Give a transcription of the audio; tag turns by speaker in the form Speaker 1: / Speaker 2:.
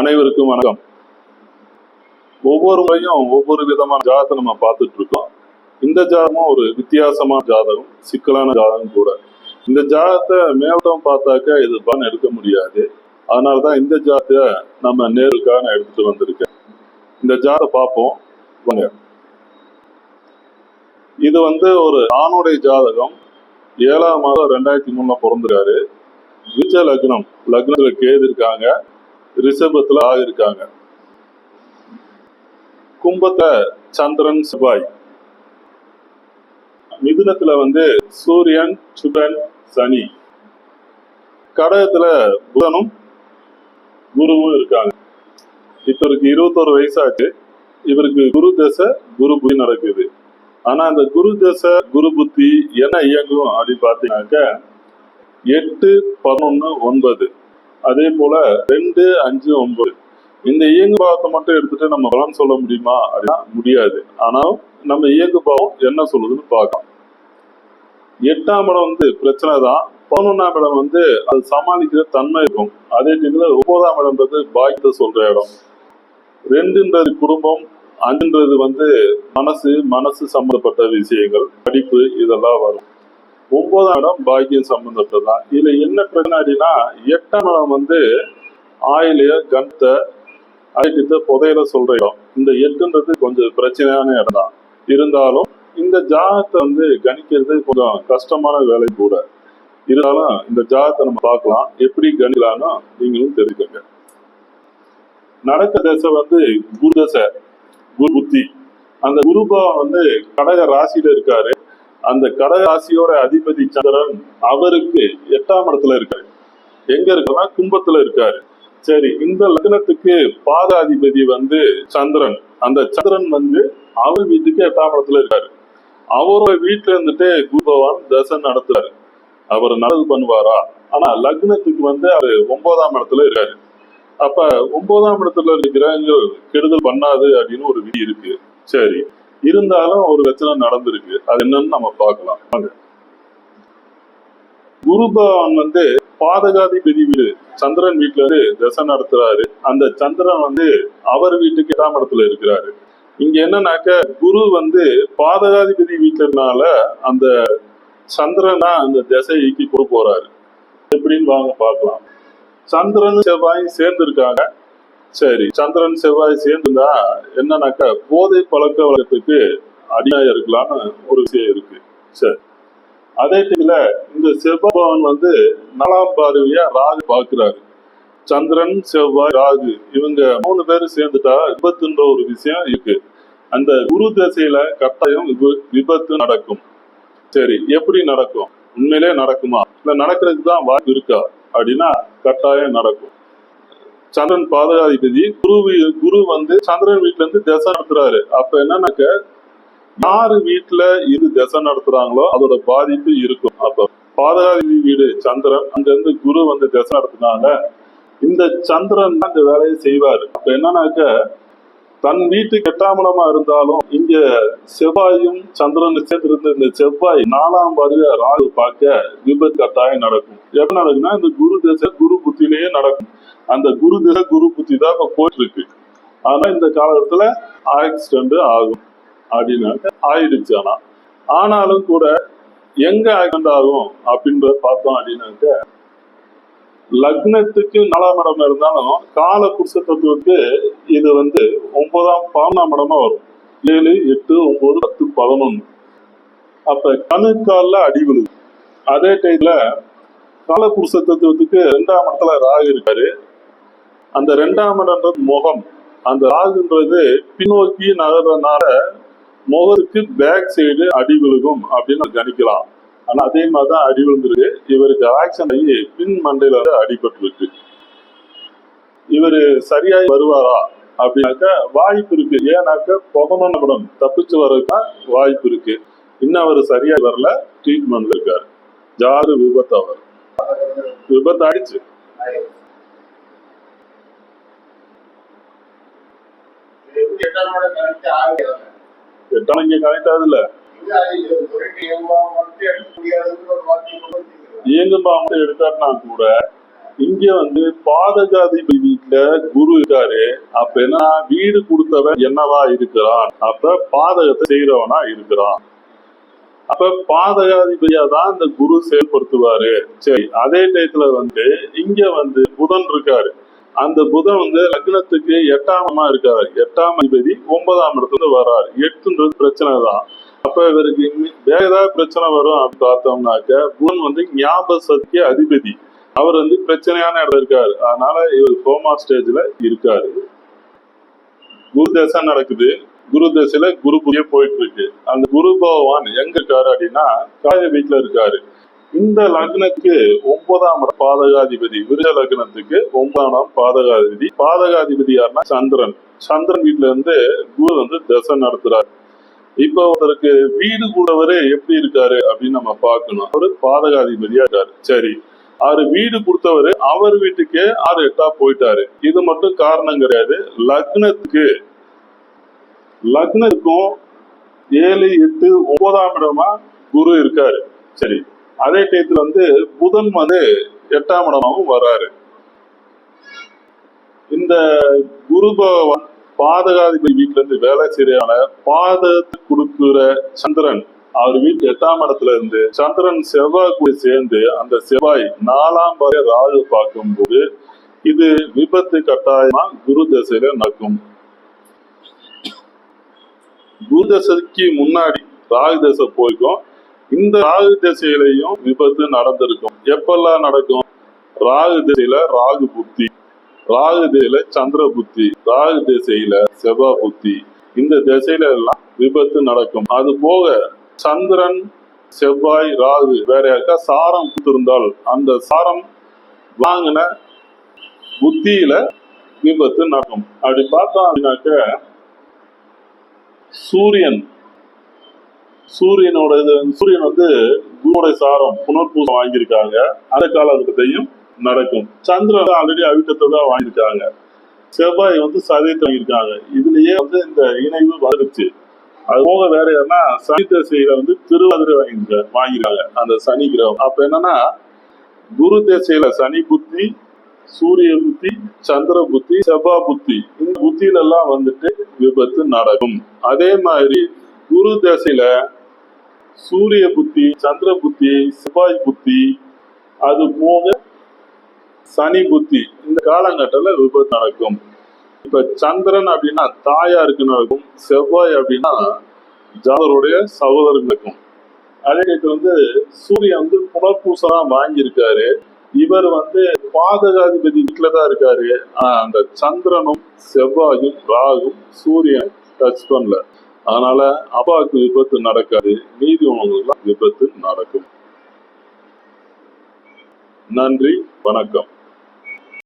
Speaker 1: அனைவருக்கும் வணக்கம். ஒவ்வொரு முறையும் ஒவ்வொரு விதமான ஜாதகத்தை நம்ம பார்த்துட்டு இருக்கோம். இந்த ஜாதகமும் ஒரு வித்தியாசமான ஜாதகம் சிக்கலான ஜாதகம் கூட. இந்த ஜாதகத்தை மேல்டம் பார்த்தாக்க இது பலன் எடுக்க முடியாது. அதனாலதான் இந்த ஜாதகத்தை நம்ம நேருக்காக நான் எடுத்துட்டு வந்திருக்கேன். இந்த ஜாதகம் பார்ப்போம். வாங்க. இது வந்து ஒரு ஆணுடைய ஜாதகம். ஏழாம் மாதம் ரெண்டாயிரத்தி மூணுல பிறந்திருக்காரு. விஜய லக்னம் லக்னத்துல கேது இருக்காங்க. ரிஷபத்துல ஆக இருக்காங்க சந்திரன் செவ்வாய். மிதுனத்துல வந்து சூரியன் சுபன் சனி. கடகத்துல புதனும் குருவும் இருக்காங்க. இப்ப இவருக்கு இருபத்தோரு வயசாச்சு. இவருக்கு குரு தசை குரு புத்தி நடக்குது. ஆனா அந்த குரு தசை குரு புத்தி என்ன இயங்கும் அப்படின்னு பாத்தீங்கன்னாக்க எட்டு பதினொன்னு ஒன்பது. அதே போல ரெண்டு அஞ்சு ஒன்பது. இந்த இயங்கு பாவத்தை மட்டும் எடுத்துட்டு நம்ம பலன் சொல்ல முடியுமா? அப்படின்னா முடியாது. ஆனால் நம்ம இயங்கு பாவம் என்ன சொல்லுதுன்னு பார்க்கலாம். எட்டாம் இடம் வந்து பிரச்சனை தான். பதினொன்னாம் இடம் வந்து அது சமாளிக்கிற தன்மை இருக்கும். அதே நேரத்துல ஒன்பதாம் இடம்ன்றது பாக்கியத்தை சொல்ற இடம். ரெண்டுன்றது குடும்பம் அஞ்சுன்றது வந்து மனசு மனசு சம்மந்தப்பட்ட விஷயங்கள் படிப்பு இதெல்லாம் வரும். ஒன்பதாம் இடம் பாக்கியம் சம்பந்தப்பட்டதுதான் இதுல என்ன பிரச்சனை அப்படின்னா எட்டாம் இடம் வந்து ஆயிலிய கணத்தை அழைக்கிட்ட புதையில சொல்ற இடம். இந்த எட்டுன்றது கொஞ்சம் பிரச்சனையான இடம் தான். இருந்தாலும் இந்த ஜாகத்தை வந்து கணிக்கிறது கொஞ்சம் கஷ்டமான வேலை கூட. இருந்தாலும் இந்த ஜாகத்தை நம்ம பார்க்கலாம். எப்படி கணிக்கலாம்னு நீங்களும் தெரிஞ்சுக்கங்க. நடக்க தசை வந்து குரு தசை குரு புத்தி. அந்த குருபா வந்து கடக ராசியில இருக்காரு. அந்த கடகராசியோட அதிபதி சந்திரன் அவருக்கு எட்டாம் இடத்துல இருக்காரு. எங்க இருக்குன்னா கும்பத்துல இருக்காரு. சரி இந்த லக்னத்துக்கு பாதாதிபதி வந்து சந்திரன். அந்த சந்திரன் வந்து அவர் வீட்டுக்கு எட்டாம் இடத்துல இருக்காரு. அவரோட வீட்டுல இருந்துட்டு குருபவான் தசன் நடத்துறாரு. அவர் நல்லது பண்ணுவாரா? ஆனா லக்னத்துக்கு வந்து அவர் ஒன்பதாம் இடத்துல இருக்காரு. அப்ப ஒன்பதாம் இடத்துல இருக்கிற கெடுதல் பண்ணாது அப்படின்னு ஒரு விதி இருக்கு. சரி இருந்தாலும் ஒரு பிரச்சனை நடந்திருக்கு. அது என்னன்னு நம்ம பார்க்கலாம். வாங்க. குரு பகவான் வந்து பாதகாதிபதி வீடு. சந்திரன் வீட்டுல இருந்து தசை நடத்துறாரு. அந்த சந்திரன் வந்து அவர் வீட்டுக்கு எட்டாம் இடத்துல இருக்கிறாரு. இங்க என்னன்னாக்க குரு வந்து பாதகாதிபதி வீட்டுனால அந்த சந்திரனா அந்த திசை ஈக்கி கொண்டு போறாரு. எப்படின்னு வாங்க பார்க்கலாம். சந்திரன் செவ்வாயும் சேர்ந்து இருக்காங்க சரி சந்திரன் செவ்வாய் சேர்ந்துதா என்னன்னாக்கா போதை பழக்க வழக்கத்துக்கு அடிமையா இருக்கலாம்னு ஒரு விஷயம் இருக்கு. சரி. அதே டைம்ல இந்த செவ்வாய் வந்து நாலாம் பார்வையா ராகு பார்க்கிறாரு. சந்திரன் செவ்வாய் ராகு இவங்க மூணு பேரும் சேர்ந்துட்டா விபத்துன்ற ஒரு விஷயம் இருக்கு. அந்த குரு தசையில கட்டாயம் விப- விபத்து நடக்கும். சரி எப்படி நடக்கும்? உண்மையிலே நடக்குமா? இல்ல நடக்கிறதுக்கு தான் வாய்ப்பு இருக்கா? அப்படின்னா கட்டாயம் நடக்கும். சந்திரன் பாதகாதிபதி. குரு வீ- குரு வந்து சந்திரன் வீட்டுல இருந்து தசை நடத்துறாரு. அப்ப என்னன்னாக்க யாரு வீட்டுல இது தசை நடத்துறாங்களோ அதோட பாதிப்பு இருக்கும். அப்ப பாதகாதிபதி வீடு சந்திரன் அங்க இருந்து குரு வந்து தசை நடத்துனாங்க. இந்த சந்திரன் தான் இந்த வேலையை செய்வாரு. அப்ப என்னன்னாக்க தன் வீட்டு கெட்டாமலமா இருந்தாலும் இங்க செவ்வாயும் சந்திரன் சேர்ந்திருந்த இந்த செவ்வாய் நாலாம் பார்வையா ராகு பார்க்க விபத்து கட்டாயம் நடக்கும். எப்ப நடக்குன்னா இந்த குரு தசை குரு புத்திலேயே நடக்கும். அந்த குரு திசை குரு புத்தி தான் இப்ப போயிட்டு இருக்கு ஆனா இந்த காலகட்டத்துல ஆக்சிடென்ட் ஆகும் அப்படின்னாக்க ஆயிடுச்சு ஆனா. ஆனாலும் கூட எங்க ஆக்சிடென்ட் ஆகும் அப்படின்றத பார்த்தோம் அப்படின்னாக்க லக்னத்துக்கு நாலாம் இடம் இருந்தாலும் கால புருஷ தத்துவத்துக்கு இது வந்து ஒன்பதாம் பதினாம் இடமா வரும். ஏழு எட்டு ஒன்பது பத்து பதினொன்னு. அப்ப கணுக்கால அடி விழுது. அதே டைம்ல கால தத்துவத்துக்கு ரெண்டாம் இடத்துல ராகு இருக்காரு. அந்த ரெண்டாம் இடம்ன்றது முகம். அந்த ராகுன்றது பின்னோக்கி நகர்றதுனால முகத்துக்கு பேக் சைடு அடி விழுகும் அப்படின்னு கணிக்கலாம். ஆனா அதே மாதிரிதான் அடி விழுந்திருக்கு. இவருக்கு ஆக்சன் ஆகி பின் மண்டையில அடிபட்டுருக்கு இவர் இவரு சரியாய் வருவாரா அப்படின்னாக்க வாய்ப்பு இருக்கு. ஏன்னாக்க பதினொன்னு படம் தப்பிச்சு வர்றதுக்கு வாய்ப்பு இருக்கு. இன்னும் அவர் சரியா வரல. ட்ரீட்மெண்ட்ல இருக்காரு. ஜாரு விபத்து அவர் விபத்து ஆயிடுச்சு
Speaker 2: எப்படி எட்டாம் இடம் கணக்கு
Speaker 1: இங்க கனெக்ட் ஆகுது இல்ல
Speaker 2: இல்ல, மட்டும் எடுக்க
Speaker 1: கூட இங்க வந்து பாதகாதிபதி வீட்டுல குரு இருக்காரு. அப்ப என்ன வீடு கொடுத்தவன் என்னவா இருக்கிறான்? அப்ப பாதகத்தை செய்யறவனா இருக்கிறான். அப்ப பாதகாதிபதியா தான் இந்த குரு செயல்படுத்துவாரு. சரி அதே டயத்துல வந்து இங்க வந்து புதன் இருக்காரு. அந்த புதன் வந்து லக்னத்துக்கு எட்டாமமா இருக்காரு. எட்டாம் அதிபதி ஒன்பதாம் இடத்துல வர்றாரு. எட்டுன்றது பிரச்சனை தான். அப்ப இவருக்கு வேற ஏதாவது பிரச்சனை வரும் அப்படின்னு பார்த்தோம்னாக்க புதன் வந்து ஞாபக சக்தி அதிபதி. அவர் வந்து பிரச்சனையான இடம் இருக்காரு. அதனால இவர் கோமா ஸ்டேஜ்ல இருக்காரு. குரு தசை நடக்குது. குரு தசையில குரு புரிய போயிட்டு இருக்கு. அந்த குரு பகவான் எங்க இருக்காரு அப்படின்னா காய வீட்டுல இருக்காரு. இந்த லக்னத்துக்கு ஒன்பதாம் பாதகாதிபதி. விருஜ லக்னத்துக்கு ஒன்பதாம் பாதகாதிபதி. பாதகாதிபதி யாருன்னா சந்திரன். சந்திரன் வீட்டுல இருந்து குரு வந்து தசை நடத்துறாரு. இப்ப ஒருத்தருக்கு வீடு கூடவரே எப்படி இருக்காரு அப்படின்னு நம்ம பார்க்கணும். அவரு பாதகாதிபதியா இருக்காரு. சரி. அவரு வீடு கொடுத்தவரு அவர் வீட்டுக்கே ஆறு எட்டா போயிட்டாரு. இது மட்டும் காரணம் கிடையாது. லக்னத்துக்கு லக்னத்துக்கும் ஏழு எட்டு ஒன்பதாம் இடமா குரு இருக்காரு. சரி. அதே டயத்துல வந்து புதன் வந்து எட்டாம் இடமாகவும் வராரு. இந்த குரு பகவான் பாதகாதிபதி வீட்டுல இருந்து வேலை செய்யறான பாதத்தை கொடுக்குற சந்திரன் அவர் வீட்டு எட்டாம் இடத்துல இருந்து சந்திரன் செவ்வாய் கூட சேர்ந்து அந்த செவ்வாய் நாலாம் வரை ராகு பார்க்கும்போது இது விபத்து கட்டாயமா குரு தசையில நடக்கும். குரு தசைக்கு முன்னாடி ராகு தசை போய்க்கும். இந்த ராகு திசையிலையும் விபத்து நடந்திருக்கும். எப்பெல்லாம் நடக்கும்? ராகு திசையில ராகு புத்தி ராகு திசையில சந்திர புத்தி ராகு திசையில செவ்வா புத்தி. இந்த திசையில எல்லாம் விபத்து நடக்கும். அது போக சந்திரன் செவ்வாய் ராகு வேற யாருக்கா சாரம் கொடுத்திருந்தால் அந்த சாரம் வாங்கின புத்தியில விபத்து நடக்கும். அப்படி பார்த்தோம் அப்படின்னாக்க சூரியன் சூரியனோட இது சூரியன் வந்து குருவோட சாரம் புனர்பூசம் வாங்கியிருக்காங்க. அந்த காலகட்டத்தையும் நடக்கும். சந்திரன் ஆல்ரெடி அவிட்டத்தை தான் வாங்கியிருக்காங்க. செவ்வாய் வந்து சதயத்தை வாங்கியிருக்காங்க. இதுலயே வந்து இந்த இணைவு வந்துருச்சு அது போக வேற என்னன்னா சனி திசையில வந்து திருவாதிரை வாங்கியிருக்க வாங்கியிருக்காங்க. அந்த சனி கிரகம். அப்ப என்னன்னா குரு திசையில சனி புத்தி சூரிய புத்தி சந்திர புத்தி செவ்வா புத்தி. இந்த புத்தியில எல்லாம் வந்துட்டு விபத்து நடக்கும். அதே மாதிரி குரு திசையில சூரிய புத்தி சந்திர புத்தி செவ்வாய் புத்தி அது போக சனி புத்தி. இந்த காலகட்டத்துல விபத்து நடக்கும். இப்ப சந்திரன் அப்படின்னா தாயாருக்கு நடக்கும் செவ்வாய் அப்படின்னா ஜாதருடைய சகோதரங்களுக்கும் அதே நேரத்துல வந்து சூரியன் வந்து புனர்பூசலா வாங்கியிருக்காரு. இவர் வந்து பாதகாதிபதி வீட்டில் தான் இருக்காரு. அந்த சந்திரனும் செவ்வாயும் ராகும் சூரியன் டச் பண்ணல. அதனால அப்பாவுக்கு விபத்து நடக்காது. மீதி உணவுகள்லாம் விபத்து நடக்கும். நன்றி வணக்கம்.